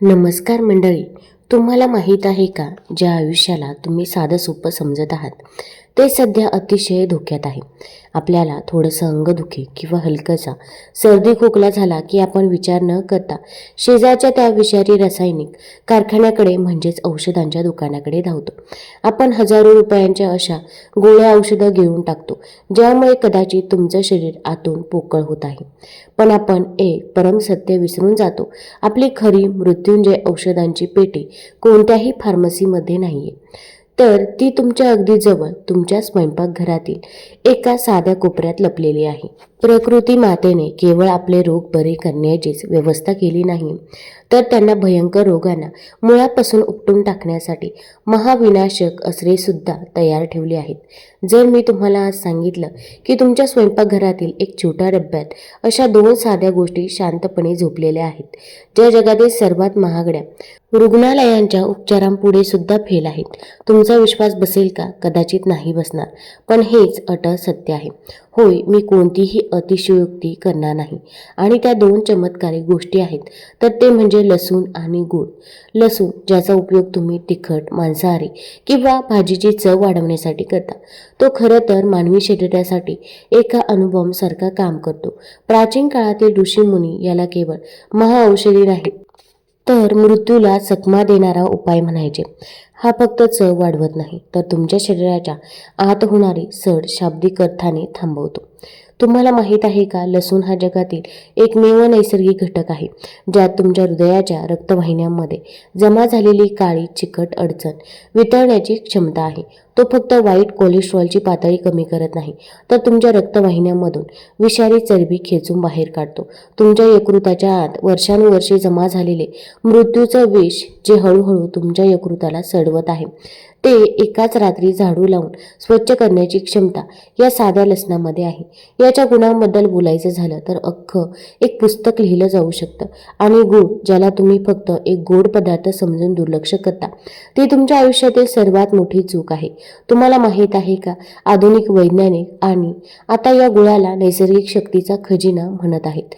नमस्कार मंडळी तुम्हाला माहीत आहे का ज्या आयुष्याला तुम्ही साधं सोपं समजत आहात? ते सध्या अतिशय धोक्यात आहे. आपल्याला थोडंसं अंगदुखी किंवा हलकसा सर्दी खोकला झाला की आपण विचार न करता शेजारच्या त्या विषारी रासायनिक कारखान्याकडे म्हणजेच औषधांच्या दुकानाकडे धावतो. आपण हजारो रुपयांच्या अशा गोळ्या औषधं घेऊन टाकतो ज्यामुळे कदाचित तुमचं शरीर आतून पोकळ होत आहे. पण आपण एक परमसत्य विसरून जातो. आपली खरी मृत्युंजय औषधांची पेटी कोणत्याही फार्मसीमध्ये नाही आहे तर ती तुमच्या अगदी जवळ तुमच्या स्वयंपाकघरातील एका साध्या कोपऱ्यात लपलेली आहे. प्रकृती मातेने केवळ आपले रोग बरे करण्याचीच व्यवस्था केली नाही तर त्यांना भयंकर रोगांना मुळापासून उपटून टाकण्यासाठी महाविनाशक असरेसुद्धा तयार ठेवली आहेत. जर मी तुम्हाला आज सांगितलं की तुमच्या स्वयंपाकघरातील एक छोट्या डब्यात अशा दोन साध्या गोष्टी शांतपणे झोपलेल्या आहेत ज्या जगातील सर्वात महागड्या रुग्णालयांच्या उपचारांपुढे सुद्धा फेल आहेत तुमचा विश्वास बसेल का? कदाचित नाही बसणार. पण हेच अटळ सत्य आहे. होय मी कोणतीही अतिशयोक्ती करणार नाही. आणि त्या दोन चमत्कारी गोष्टी आहेत. तर ते म्हणजे लसूण आणि गूळ. लसूण ज्याचा उपयोग तुम्ही तिखट मांसाहारी किंवा भाजीची चव वाढवण्यासाठी करता. तो खरं तर मानवी शरीरासाठी एका अनुभवासारखा काम करतो. प्राचीन काळातील ऋषीमुनी याला केवळ महाऔषधी नाही तर मृत्यूला चकमा देणारा उपाय म्हणायचे. हा फक्त चव वाढवत नाही तर तुमच्या शरीराच्या आत होणारी सड शाब्दिक अर्थाने थांबवतो. तुम्हाला माहीत आहे का लसूण हा जगातील एकमेव नैसर्गिक घटक आहे ज्यात तुमच्या हृदयाच्या रक्तवाहिन्यांमध्ये जमा झालेली काळी चिकट अडचण वितळण्याची क्षमता आहे. तो फक्त वाईट कोलेस्ट्रॉलची पातळी कमी करत नाही तर तुमच्या रक्तवाहिन्यांमधून विषारी चरबी खेचून बाहेर काढतो. तुमच्या यकृताच्या आत वर्षानुवर्षे जमा झालेले मृत्यूचं विष जे हळूहळू तुमच्या यकृताला सडवत आहे ते एकाच रात्री झाडू लावून स्वच्छ करण्याची क्षमता या साध्या लसणामध्ये आहे. याच्या गुणांबद्दल बोलायचं झालं तर अख्खं एक पुस्तक लिहिलं जाऊ शकतं आणि गुण ज्याला तुम्ही फक्त एक गोड पदार्थ समजून दुर्लक्ष करता ती तुमच्या आयुष्यातील सर्वात मोठी चूक आहे. तुम्हाला माहीत आहे का? आधुनिक वैज्ञानिक आणि आता या गुळाला नैसर्गिक शक्तीचा खजिना म्हणत आहेत.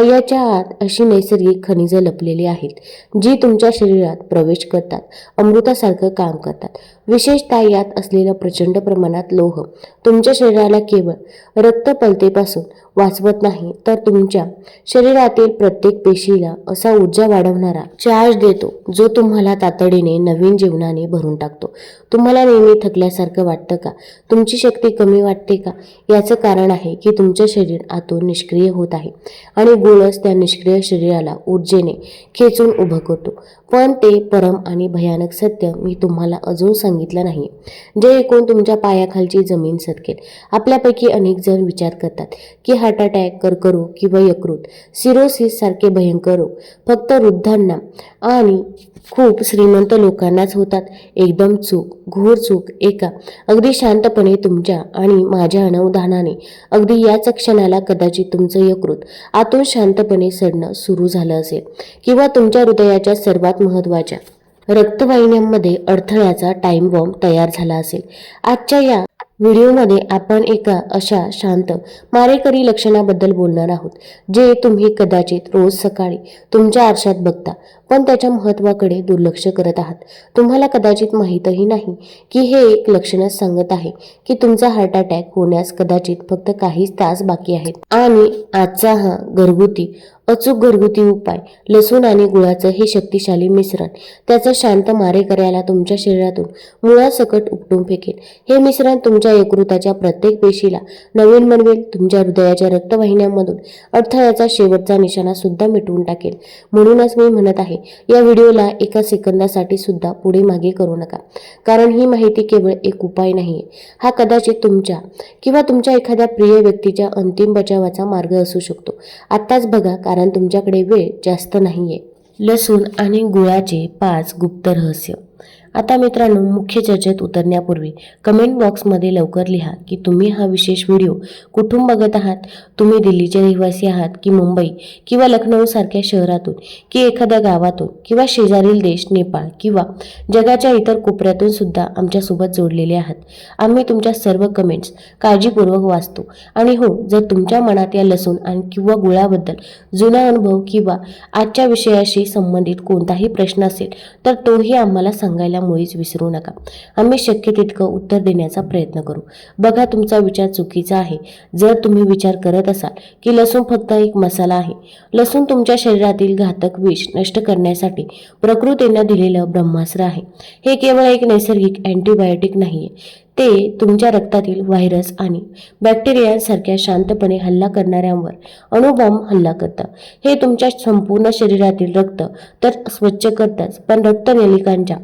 याच्या आत अशी नैसर्गिक खनिजं लपलेली आहेत जी तुमच्या शरीरात प्रवेश करतात अमृतासारखं काम करतात. विशेषतः यात असलेलं प्रचंड प्रमाणात लोह तुमच्या शरीराला केवळ रक्तपलतेपासून वाचवत नाही तर तुमच्या शरीरातील प्रत्येक पेशीला असा ऊर्जा वाढवणारा चार्ज देतो जो तुम्हाला तातडीने नवीन जीवनाने भरून टाकतो. तुम्हाला नेहमी थकल्यासारखं वाटतं का? तुमची शक्ती कमी वाटते का? याचं कारण आहे की तुमचं शरीर आतून निष्क्रिय होत आहे आणि गुळच त्या निष्क्रिय शरीराला ऊर्जेने खेचून उभं करतो. पण ते परम आणि भयानक सत्य मी तुम्हाला अजून सांगितलं नाही. जे ऐकून तुमच्या पायाखालची जमीन सरकेल आपल्यापैकी अनेक जण विचार करतात की हार्ट अटॅक कर्करोग किंवा यकृत सिरोसिस सारखे भयंकर रोग. फक्त वृद्धांना आणि खूप श्रीमंत लोकांनाच होतात. एकदम चूक घोर चूक एका अगदी शांतपणे तुमच्या आणि माझ्या अनवधानाने. अगदी याच क्षणाला कदाचित तुमचं यकृत आतून शांतपणे सडणं सुरू झालं असेल किंवा तुमच्या हृदयाच्या सर्वात महत्त्वाच्या रक्तवाहिन्यांमध्ये अडथळ्याचा टाइम बॉम्ब तयार झाला असेल. आजच्या या व्हिडिओमध्ये आपण एका अशा शांत मारेकरी लक्षणाबद्दल बोलणार आहोत जे तुम्ही कदाचित रोज सकाळी तुमच्या आरशात बघता. पण त्याच्या महत्त्वाकडे दुर्लक्ष करत आहात. तुम्हाला कदाचित माहीतही नाही की हे एक लक्षणच सांगत आहे की तुमचा हार्ट अटॅक होण्यास कदाचित फक्त काहीच तास बाकी आहेत. आणि आजचा हा घरगुती अचूक घरगुती उपाय लसूण आणि गुळाचं हे शक्तिशाली मिश्रण त्याचं शांत मारे करायला तुमच्या शरीरातून मुळासकट उपटून फेकेल. हे मिश्रण तुमच्या यकृताच्या प्रत्येक पेशीला नवीन बनवेल तुमच्या हृदयाच्या रक्तवाहिन्यांमधून अडथळ्याचा शेवटचा निशाणा सुद्धा मिटवून टाकेल. म्हणूनच मी म्हणत आहे या व्हिडिओला एका सेकंदासाठी सुद्धा पुढे मागे करू नका. कारण ही माहिती केवळ एक उपाय नाही हा कदाचित तुमच्या किंवा तुमच्या एखाद्या प्रिय व्यक्तीच्या अंतिम बचावाचा मार्ग असू शकतो. आत्ताच बघा कारण तुमच्याकडे वेळ जास्त नाहीये. लसूण आणि गुळाचे पाच गुप्त रहस्य. आता मित्रांनो मुख्य चर्चेत उतरण्यापूर्वी कमेंट बॉक्समध्ये लवकर लिहा की तुम्ही हा विशेष व्हिडिओ कुठून बघत आहात? तुम्ही दिल्लीचे रहिवासी आहात की मुंबई किंवा लखनौ सारख्या शहरातून की एखाद्या गावातून किंवा शेजारील देश नेपाळ किंवा जगाच्या इतर कोपऱ्यातून सुद्धा आमच्यासोबत जोडलेले आहात. आम्ही तुमच्या सर्व कमेंट्स काळजीपूर्वक वाचतो. आणि हो जर तुमच्या मनात या लसूण आणि किंवा गुळाबद्दल जुना अनुभव किंवा आजच्या विषयाशी संबंधित कोणताही प्रश्न असेल तर तोही आम्हाला सांगायला मुळीच विसरू नका. आम्ही शक्य तितकं उत्तर देण्याचा प्रयत्न करू. बघा तुमचा विचार चुकीचा आहे. जर तुम्ही विचार करत असाल की लसूण फक्त एक मसाला आहे. लसूण तुमच्या शरीरातील घातक विष नष्ट करण्यासाठी प्रकृतीनं दिलेलं ब्रह्मास्त्र आहे. हे केवळ एक नैसर्गिक अँटीबायोटिक नाहीये. ते तुमच्या रक्तातील व्हायरस आणि बॅक्टेरियासारख्या शांतपणे हल्ला करणाऱ्यांवर अणुबॉम्ब हल्ला करतं हे तुमच्या संपूर्ण शरीरातील रक्त तर स्वच्छ करतात पण रक्तनलिकांच्या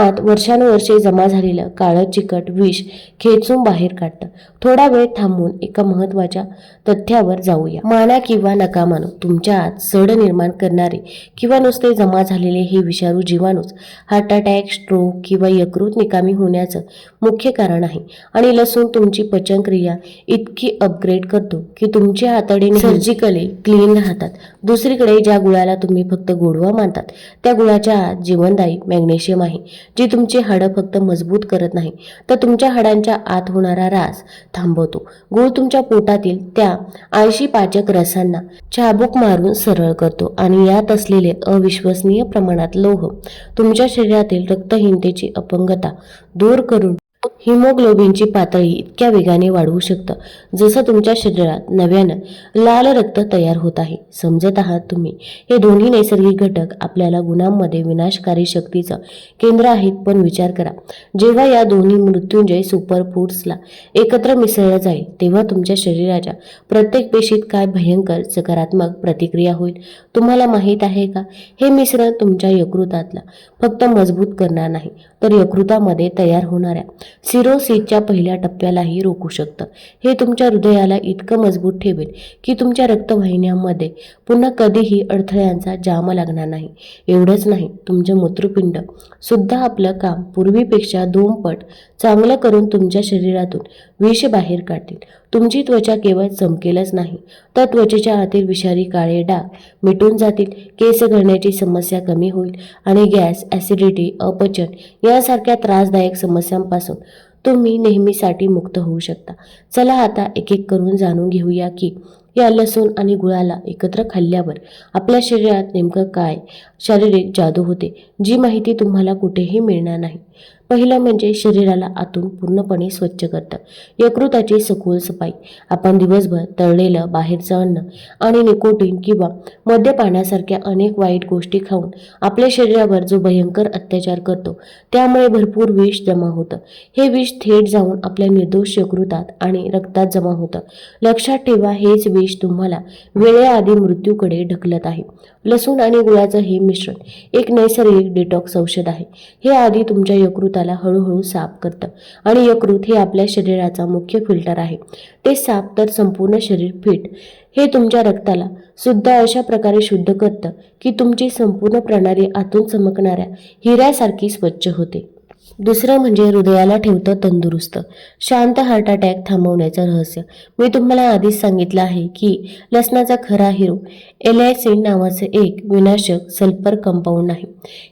आत वर्षानुवर्षे जमा झालेलं काळं चिकट विष खेचून बाहेर काढतं. थोडा वेळ थांबून एका महत्त्वाच्या तथ्यावर जाऊया. माना किंवा नका मानू तुमच्या आत सड निर्माण करणारे किंवा नुसते जमा झालेले हे विषाणू जीवाणूच हार्ट अटॅक स्ट्रोक किंवा यकृत निकामी होण्याचं मुख्य कारण आहे आणि लसूण तुमची पचनक्रिया इतकी अपग्रेड करतो की तुमचे हातडे सर्जिकली क्लीन राहतात. दुसरीकडे ज्या गुळाला तुम्ही फक्त गोडवा मानतात त्या गुळाच्या आत जीवनदायी मॅग्नेशियम आहे जी तुमची हाडं फक्त मजबूत करत नाही तर तुमच्या हाडांच्या आत होणारा रास थांबवतो. गुळ तुमच्या पोटातील त्या आळशी पाचक रसांना चाबूक मारून सरळ करतो आणि यात असलेले अविश्वसनीय प्रमाणात लोह तुमच्या शरीरातील रक्तहीनतेची अपंगता दूर करून हिमोग्लोबिनची पातळी इतक्या वेगाने वाढवू शकतं जसं तुमच्या शरीरात नव्यानं लाल रक्त तयार होत आहे. समजत आहात तुम्ही? हे दोन्ही नैसर्गिक घटक आपल्याला गुणांमध्ये विनाशकारी शक्तीचं केंद्र आहेत पण विचार करा. जेव्हा या दोन्ही मृत्युंजय सुपर फूड्सला एकत्र मिसळलं जाईल तेव्हा तुमच्या शरीराच्या प्रत्येक पेशीत काय भयंकर सकारात्मक प्रतिक्रिया होईल? तुम्हाला माहीत आहे का? हे मिश्रण तुमच्या यकृतातला फक्त मजबूत करणार नाही तर यकृतामध्ये तयार होणाऱ्या सिरोसिसच्या पहिल्या टप्प्यालाही रोखू शकतं. हे तुमच्या हृदयाला इतकं मजबूत ठेवेल की तुमच्या रक्तवाहिन्यांमध्ये पुन्हा कधीही अडथळ्यांचा जाम लागणार नाही. एवढंच नाही तुमचं मूत्रपिंड सुद्धा आपलं काम पूर्वीपेक्षा दोन पट चांगलं करून तुमच्या शरीरातून विष बाहेर काढतील. तुमची त्वचा केवळ चमकेलच नाही. तर त्वचेच्या आतील विषारी काळे डाग मिटून जातील. केस घडण्याची समस्या कमी होईल आणि गॅस ॲसिडिटी अपचन यासारख्या त्रासदायक समस्यांपासून तुम्ही नेहमीसाठी मुक्त होऊ शकता. चला आता एक एक करून जाणून घेऊया की या लसूण आणि गुळाला एकत्र खाल्ल्यावर आपल्या शरीरात नेमकं काय शारीरिक जादू होते जी माहिती तुम्हाला कुठेही मिळणार नाही. पहिलं म्हणजे शरीराला आतून पूर्णपणे स्वच्छ करतं. यकृताची सखोल सफाई. आपण दिवसभर तळलेलं बाहेरचं अन्न आणि निकोटीन किंवा मद्यपानासारख्या अनेक वाईट गोष्टी खाऊन आपल्या शरीरावर जो भयंकर अत्याचार करतो त्यामुळे भरपूर विष जमा होतं. हे विष थेट जाऊन आपल्या निर्दोष यकृतात आणि रक्तात जमा होतं. लक्षात ठेवा हेच विष तुम्हाला वेळेआधी मृत्यूकडे ढकलत आहे. लसूण आणि गुळाचं हे मिश्रण एक नैसर्गिक डिटॉक्स औषध आहे. हे आधी तुमच्या यकृताला हळूहळू साफ करतं. आणि यकृत हे आपल्या शरीराचा मुख्य फिल्टर आहे. ते साफ तर संपूर्ण शरीर फिट. हे तुमच्या रक्ताला सुद्धा अशा प्रकारे शुद्ध करतं की तुमची संपूर्ण प्रणाली आतून चमकणाऱ्या हिऱ्यासारखी स्वच्छ होते. दुसरं म्हणजे हृदयाला ठेवतं तंदुरुस्त. शांत हार्ट अटॅक थांबवण्याचं रहस्य. मी तुम्हाला आधीच सांगितलं आहे की लसणाचा खरा हिरो एलआयसिन नावाचं एक विनाशक सल्फर कंपाऊंड आहे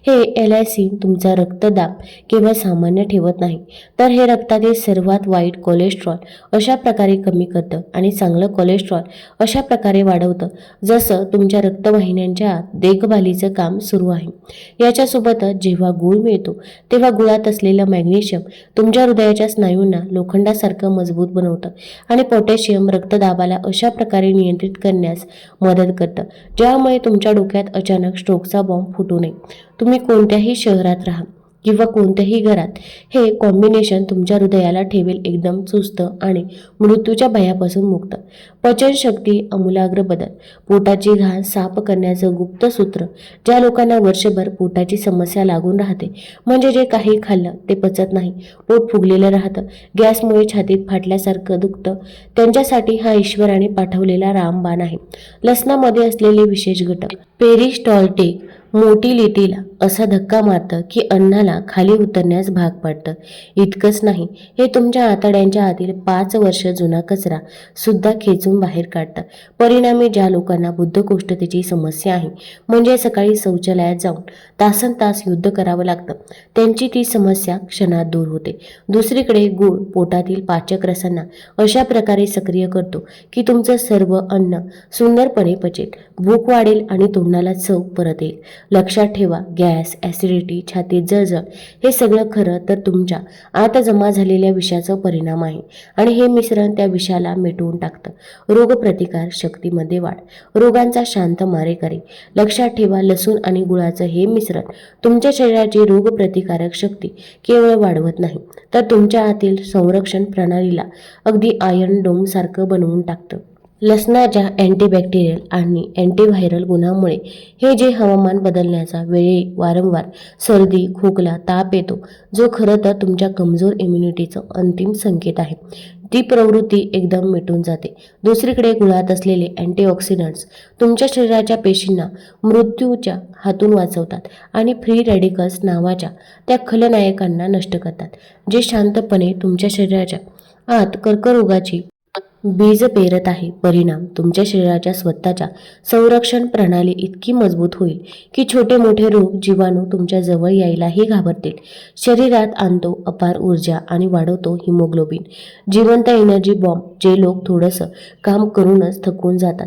हे एलआयसिन तुमचा रक्तदाब केवळ सामान्य ठेवत नाही तर हे रक्तातील सर्वात वाईट कोलेस्ट्रॉल अशा प्रकारे कमी करतं आणि चांगलं कोलेस्ट्रॉल अशा प्रकारे वाढवतं जसं तुमच्या रक्तवाहिन्यांच्या देखभालीचं काम सुरू आहे. याच्यासोबतच जेव्हा गुळ मिळतो तेव्हा गुळात असलेलं मॅग्नेशियम तुमच्या हृदयाच्या स्नायूंना लोखंडासारखं मजबूत बनवतं आणि पोटॅशियम रक्तदाबाला अशा प्रकारे नियंत्रित करण्यास मदत करतं. ज्यामुळे तुमच्या डोक्यात अचानक स्ट्रोकचा बॉम्ब फुटू नये. तुम्ही कोणत्याही शहरात राहा. किंवा कोणत्याही घरात. हे कॉम्बिनेशन तुमच्या हृदयाला ठेवेल एकदम चुस्त आणि मृत्यूच्या भयापासून मुक्त. पचनशक्ती अमूलाग्र बदल. पोटाची घाण साफ करण्याचं गुप्त सूत्र ज्या लोकांना वर्षभर पोटाची समस्या लागून राहते. म्हणजे जे काही खाल्लं ते पचत नाही. पोट फुगलेलं राहतं. गॅसमुळे छातीत फाटल्यासारखं दुखतं. त्यांच्यासाठी हा ईश्वराने पाठवलेला रामबाण आहे. लसणामध्ये असलेले विशेष घटक. पेरिस्टॉल्टिक मोटिलिटीला असा धक्का मारतं की अन्नाला खाली उतरण्यास भाग पाडतं. इतकंच नाही हे तुमच्या आतड्यांच्या आतील पाच वर्ष जुना कचरा सुद्धा खेचून बाहेर काढतं. परिणामी ज्या लोकांना बुद्धकोष्ठतेची समस्या आहे म्हणजे सकाळी शौचालयात जाऊन तासन तास युद्ध करावं लागतं त्यांची ती समस्या क्षणात दूर होते. दुसरीकडे गुळ पोटातील पाचक रसांना अशा प्रकारे सक्रिय करतो की तुमचं सर्व अन्न सुंदरपणे पचेल. भूक वाढेल आणि तोंडाला चव परत येईल. लक्षात ठेवा गॅस ॲसिडिटी छातीत जळजळ हे सगळं खरं तर तुमच्या आत जमा झालेल्या विषाचा परिणाम आहे आणि हे मिश्रण त्या विषाला मिटवून टाकतं. रोगप्रतिकार शक्तीमध्ये वाढ. रोगांचा शांत मारेकरी. लक्षात ठेवा लसूण आणि गुळाचं हे मिश्रण तुमच्या शरीराची रोगप्रतिकारक शक्ती केवळ वाढवत नाही तर तुमच्या आतील संरक्षण प्रणालीला अगदी आयर्न डोम सारखं बनवून टाकतं. लसणाच्या अँटीबॅक्टेरियल आणि अँटीव्हायरल गुणामुळे हे जे हवामान बदलण्याचा वेळी वारंवार सर्दी खोकला ताप येतो जो खरं तर तुमच्या कमजोर इम्युनिटीचं अंतिम संकेत आहे. ती प्रवृत्ती एकदम मिटून जाते. दुसरीकडे गुळात असलेले अँटीऑक्सिडंट्स तुमच्या शरीराच्या पेशींना मृत्यूच्या हातून वाचवतात आणि फ्री रॅडिकल्स नावाच्या त्या खलनायकांना नष्ट करतात जे शांतपणे तुमच्या शरीराच्या आत कर्करोगाची बीज पेरत आहे. परिणाम तुमच्या शरीराच्या स्वतःच्या संरक्षण प्रणाली इतकी मजबूत होईल की छोटे मोठे रोग जीवाणू तुमच्या जवळ यायलाही घाबरतील. शरीरात आणतो अपार ऊर्जा आणि वाढवतो हिमोग्लोबिन. जिवंत एनर्जी बॉम्ब जे लोक थोडंसं काम करूनच थकून जातात.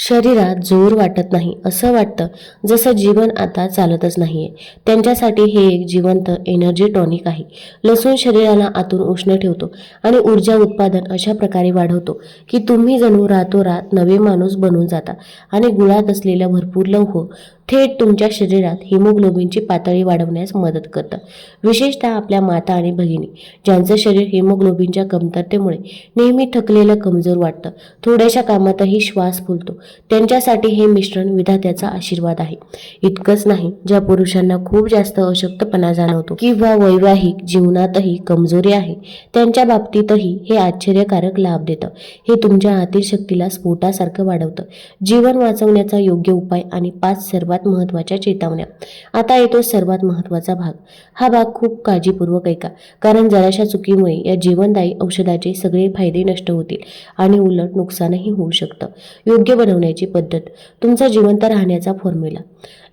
शरीरात जोर वाटत नाही. असं वाटतं जसं जीवन आता चालतच नाहीये. त्यांच्यासाठी हे एक जिवंत एनर्जी टॉनिक आहे. लसूण शरीराला आतून उष्ण ठेवतो आणि ऊर्जा उत्पादन अशा प्रकारे वाढवतो की तुम्ही जणू रातोरात नवे माणूस बनून जाता आणि गुळात असलेल्या भरपूर लौह थेट तुमच्या शरीरात हिमोग्लोबिनची पातळी वाढवण्यास मदत करतं. विशेषतः आपल्या माता आणि भगिनी ज्यांचं शरीर हिमोग्लोबिनच्या कमतरतेमुळे नेहमी थकलेलं कमजोर वाटतं. थोड्याशा कामातही श्वास फुलतो. त्यांच्यासाठी हे मिश्रण विधात्याचा आशीर्वाद आहे. इतकंच नाही ज्या पुरुषांना खूप जास्त अशक्तपणा जाणवतो किंवा वैवाहिक जीवनातही कमजोरी आहे त्यांच्या बाबतीतही हे आश्चर्यकारक लाभ देतं. हे तुमच्या आतील शक्तीला स्फोटासारखं वाढवतं. जीवन वाचवण्याचा योग्य उपाय आणि पाच सर्व सर्वात महत्त्वाच्या चेतावण्या. आता येतो सर्वात महत्त्वाचा भाग. हा भाग खूप काळजीपूर्वक ऐका. कारण जराशा चुकीमुळे या जीवनदायी औषधाचे सगळे फायदे नष्ट होतील आणि उलट नुकसानही होऊ शकतं. योग्य बनवण्याची पद्धत. तुमचा जिवंत राहण्याचा फॉर्म्युला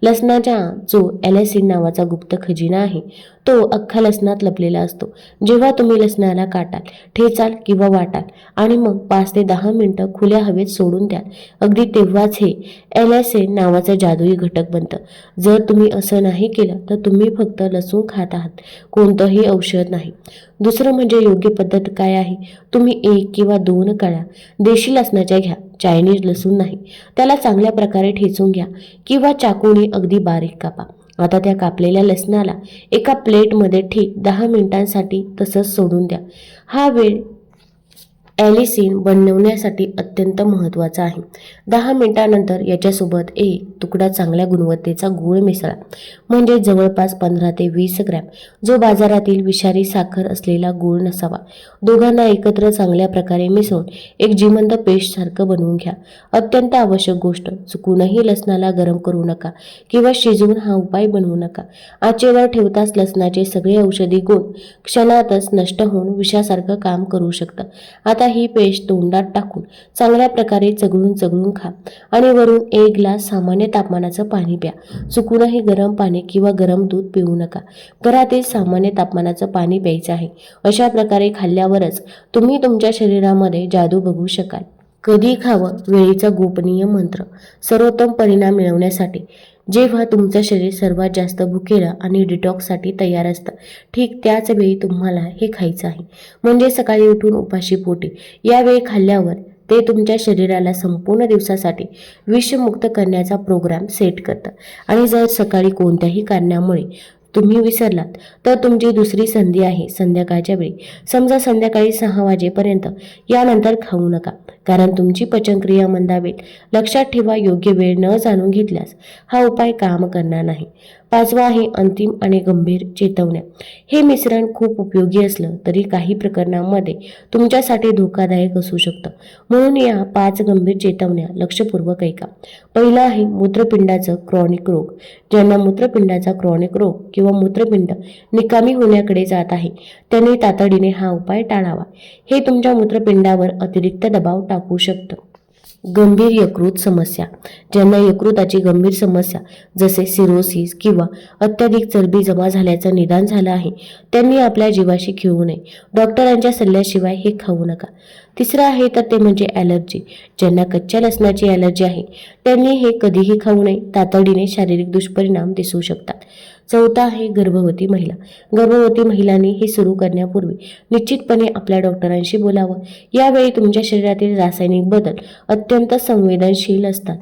लसणाच्या जो ॲलेसिन नावाचा गुप्त खजिना आहे तो अख्खा लसणात लपलेला असतो. जेव्हा तुम्ही लसणाला काटाल ठेचाल किंवा वाटाल आणि मग पाच ते दहा मिनटं खुल्या हवेत सोडून द्याल अगदी तेव्हाच हे एलएसएन नावाचं जादुई घटक बनतं. जर तुम्ही असं नाही केलं तर तुम्ही फक्त लसूण खात आहात कोणतंही औषध नाही. दुसरं म्हणजे योग्य पद्धत काय आहे? तुम्ही एक किंवा दोन कळ्या देशी लसणाच्या घ्या. चायनीज लसूण नाही. त्याला चांगल्या प्रकारे ठेचून घ्या किंवा चाकूने अगदी बारीक कापा. आता त्या कापलेल्या लसणाला एका प्लेटमध्ये ठीक दहा मिनिटांसाठी तसंच सोडून द्या. हा वेळ ॲलिसिन बनवण्यासाठी अत्यंत महत्त्वाचा आहे. दहा मिनिटानंतर याच्यासोबत एक तुकडा चांगल्या गुणवत्तेचा गूळ मिसळा. म्हणजे जवळपास पंधरा ते वीस ग्रॅम. जो बाजारातील विषारी साखर असलेला गूळ नसावा. दोघांना एकत्र चांगल्या प्रकारे मिसळून एक जिवंत पेस्टसारखं बनवून घ्या. अत्यंत आवश्यक गोष्ट. चुकूनही लसणाला गरम करू नका किंवा शिजवून हा उपाय बनवू नका. आचेवर ठेवताच लसणाचे सगळे औषधी गुण क्षणातच नष्ट होऊन विषासारखं काम करू शकतं. आता ही पेस्ट तोंडात टाकून चांगल्या प्रकारे चगळून चगळून खा आणि वरून एक ग्लास सामान्य तापमानाचं पाणी प्या. चुकूनही गरम पाणी किंवा गरम दूध पिऊ नका. घरातील सामान्य तापमानाचं पाणी प्यायचं आहे. अशा प्रकारे खाल्ल्यावरच तुम्ही तुमच्या शरीरामध्ये जादू बघू शकाल. कधी खावं वेळीचा गोपनीय मंत्र. सर्वोत्तम परिणाम मिळवण्यासाठी जेव्हा तुमचं शरीर सर्वात जास्त भुकेलं आणि डिटॉक्ससाठी तयार असतं ठीक त्याच वेळी तुम्हाला हे खायचं आहे. म्हणजे सकाळी उठून उपाशी पोटी. यावेळी खाल्ल्यावर ते तुमच्या शरीराला संपूर्ण दिवसासाठी विषमुक्त करण्याचा प्रोग्राम सेट करतं. आणि जर सकाळी कोणत्याही कारणामुळे तुम्ही विसरलात तर तुमची दुसरी संधी आहे संध्याकाळच्या वेळी. समजा संध्याकाळी सहा वाजेपर्यंत यानंतर खाऊ नका. कारण तुमची पचनक्रिया मंदावेल. लक्षात ठेवा योग्य वेळ न जाणून घेतल्यास हा उपाय काम करणार नाही. पाचवा आहे अंतिम आणि गंभीर चेतवण्या. हे मिश्रण खूप उपयोगी असलं तरी काही प्रकरणांमध्ये तुमच्यासाठी धोकादायक असू शकतं. म्हणून या पाच गंभीर चेतवण्या लक्षपूर्वक ऐका. पहिलं आहे मूत्रपिंडाचं क्रॉनिक रोग. ज्यांना मूत्रपिंडाचा क्रॉनिक रोग किंवा मूत्रपिंड निकामी होण्याकडे जात आहे त्यांनी तातडीने हा उपाय टाळावा. हे तुमच्या मूत्रपिंडावर अतिरिक्त दबाव टाकू शकतं. गंभीर यकृत समस्या. ज्यांना यकृताची गंभीर समस्या जसे सिरोसिस किंवा अत्याधिक चरबी जमा झाल्याचं निदान झालं आहे त्यांनी आपल्या जीवाशी खेळू नये. डॉक्टरांच्या सल्ल्याशिवाय हे खाऊ नका. तिसरं आहे तर ते म्हणजे ॲलर्जी. ज्यांना कच्च्या लसणाची ॲलर्जी आहे त्यांनी हे कधीही खाऊ नये. तातडीने शारीरिक दुष्परिणाम दिसू शकतात. चौथा आहे गर्भवती महिला. गर्भवती महिलांनी हे सुरू करण्यापूर्वी निश्चितपणे आपल्या डॉक्टरांशी बोलावं. यावेळी तुमच्या शरीरातील रासायनिक बदल अत्यंत संवेदनशील असतात.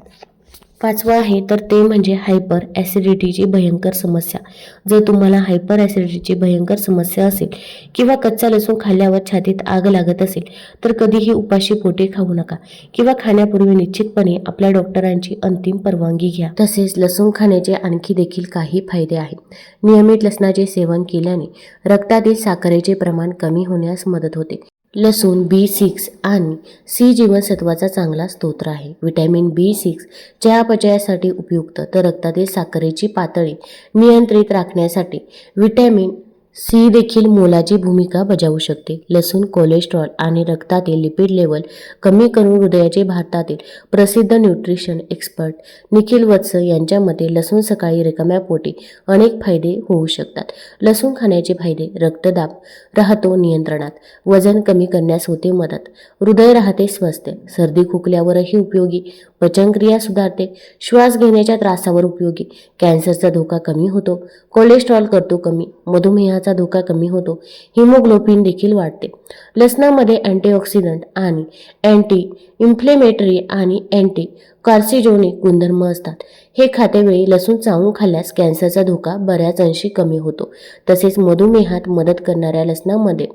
पाचवं आहे तर ते म्हणजे हायपर ॲसिडिटीची भयंकर समस्या. जर तुम्हाला हायपर ॲसिडिटीची भयंकर समस्या असेल किंवा कच्चा लसूण खाल्ल्यावर छातीत आग लागत असेल तर कधीही उपाशी पोटे खाऊ नका किंवा खाण्यापूर्वी निश्चितपणे आपल्या डॉक्टरांची अंतिम परवानगी घ्या. तसेच लसूण खाण्याचे आणखी देखील काही फायदे आहेत. नियमित लसणाचे सेवन केल्याने रक्तातील साखरेचे प्रमाण कमी होण्यास मदत होते. लसूण बी सिक्स आणि सी जीवनसत्वाचा चांगला स्तोत्र आहे. विटॅमिन बी सिक्स चयापचयासाठी उपयुक्त तर रक्तातील साखरेची पातळी नियंत्रित राखण्यासाठी विटॅमिन सी देखील मोलाची भूमिका बजावू शकते. लसूण कोलेस्ट्रॉल आणि रक्तातील लिपिड लेवल कमी करून हृदयाचे भारतातील प्रसिद्ध न्यूट्रिशन एक्सपर्ट निखिल वत्स यांच्या मते लसूण सकाळी रिकाम्या पोटी अनेक फायदे होऊ शकतात. लसूण खाण्याचे फायदे रक्तदाब राहतो नियंत्रणात. वजन कमी करण्यास होते मदत. हृदय राहते स्वस्थ. सर्दी खोकल्यावरही उपयोगी. पचनक्रिया सुधारते. श्वास घेण्याच्या त्रासावर उपयोगी. कॅन्सरचा धोका कमी होतो. कोलेस्ट्रॉल करतो कमी. मधुमेहाचा धोका कमी होतो. हिमोग्लोबिन देखील वाढते. लसणामध्ये अँटीऑक्सिडंट आणि अँटी इन्फ्लेमेटरी आणि अँटी कार्सिजोनिक गुणधर्म असतात. हे खातेवेळी लसूण चावून खाल्ल्यास कॅन्सरचा धोका बऱ्याच अंशी कमी होतो. तसेच मधुमेहात मदत करणाऱ्या लसणामध्ये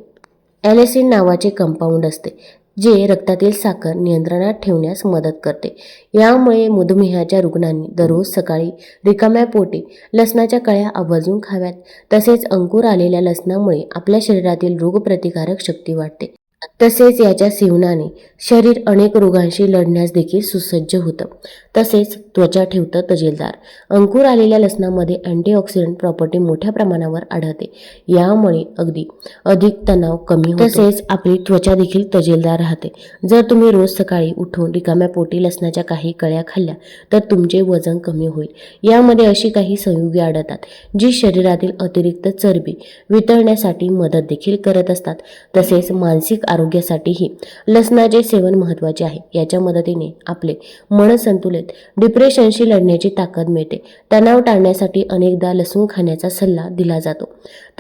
ॲलेसिन नावाचे कंपाऊंड असते. जे रक्तातील साखर नियंत्रणात ठेवण्यास मदत करते. यामुळे मधुमेहाच्या रुग्णांनी दररोज सकाळी रिकाम्या पोटी लसणाच्या कळ्या आवर्जून खाव्यात. तसेच अंकुर आलेल्या लसणामुळे आपल्या शरीरातील रोगप्रतिकारक शक्ती वाढते. तसेच याच्या सेवनाने शरीर अनेक रोगांशी लढण्यास देखील सुसज्ज होतं. तसेच त्वचा ठेवतं तजेलदार. अंकुर आलेल्या लसणामध्ये अँटीऑक्सिडंट प्रॉपर्टी मोठ्या प्रमाणावर आढळते. यामुळे अगदी अधिक तणाव कमी होतो. तसेच आपली त्वचा देखील तजेलदार राहते. जर तुम्ही रोज सकाळी उठून रिकाम्या पोटी लसणाच्या काही कळ्या खाल्ल्या तर तुमचे वजन कमी होईल. यामध्ये अशी काही संयुगे आढळतात जी शरीरातील अतिरिक्त चरबी वितळण्यासाठी मदत देखील करत असतात. तसेच मानसिक आरोग्यासाठीही. लसणाचे सेवन महत्त्वाचे आहे. याच्या मदतीने आपले मन संतुलित डिप्रेशनशी लढण्याची ताकद मिळते. तणाव टाळण्यासाठी अनेकदा लसूण खाण्याचा सल्ला दिला जातो.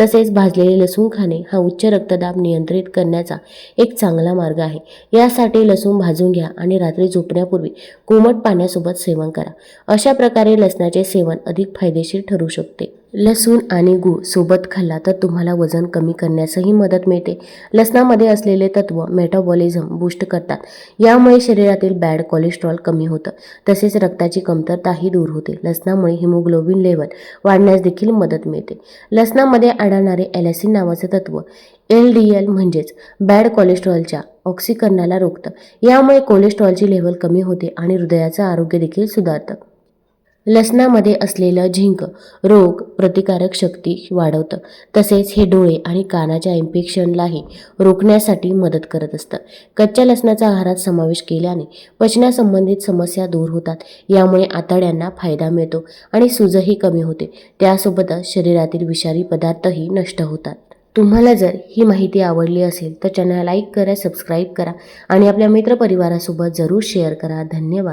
तसेच भाजलेले लसूण खाणे हा उच्च रक्तदाब नियंत्रित करण्याचा एक चांगला मार्ग आहे. यासाठी लसूण भाजून घ्या आणि रात्री झोपण्यापूर्वी कोमट पाण्यासोबत सेवन करा. अशा प्रकारे लसणाचे सेवन अधिक फायदेशीर ठरू शकते. लसूण आणि गूळ सोबत खाल्ला तर तुम्हाला वजन कमी करण्यासही मदत मिळते. लसणामध्ये असलेले तत्व मेटाबॉलिझम बूस्ट करतात. यामुळे शरीरातील बॅड कोलेस्ट्रॉल कमी होतं. तसेच रक्ताची कमतरताही दूर होते. लसणामुळे हिमोग्लोबिन लेवल वाढण्यास देखील मदत मिळते. लसणामध्ये आढळणारे एलॅसिन नावाचे तत्व एल डी एल म्हणजेच बॅड कोलेस्ट्रॉलच्या ऑक्सिकरणाला रोखतं. यामुळे कोलेस्ट्रॉलची लेवल कमी होते आणि हृदयाचं आरोग्य देखील सुधारतं. लसणामध्ये असलेलं झिंक रोग प्रतिकारक शक्ती वाढवतं. तसेच हे डोळे आणि कानाच्या इन्फेक्शनलाही रोखण्यासाठी मदत करत असतं. कच्च्या लसणाचा आहारात समावेश केल्याने पचनासंबंधित समस्या दूर होतात. यामुळे आतड्यांना फायदा मिळतो आणि सूजही कमी होते. त्यासोबतच शरीरातील विषारी पदार्थही नष्ट होतात. तुम्हाला जर ही माहिती आवडली असेल तर चॅनल लाईक करा सबस्क्राईब करा आणि आपल्या मित्रपरिवारासोबत जरूर शेअर करा. धन्यवाद.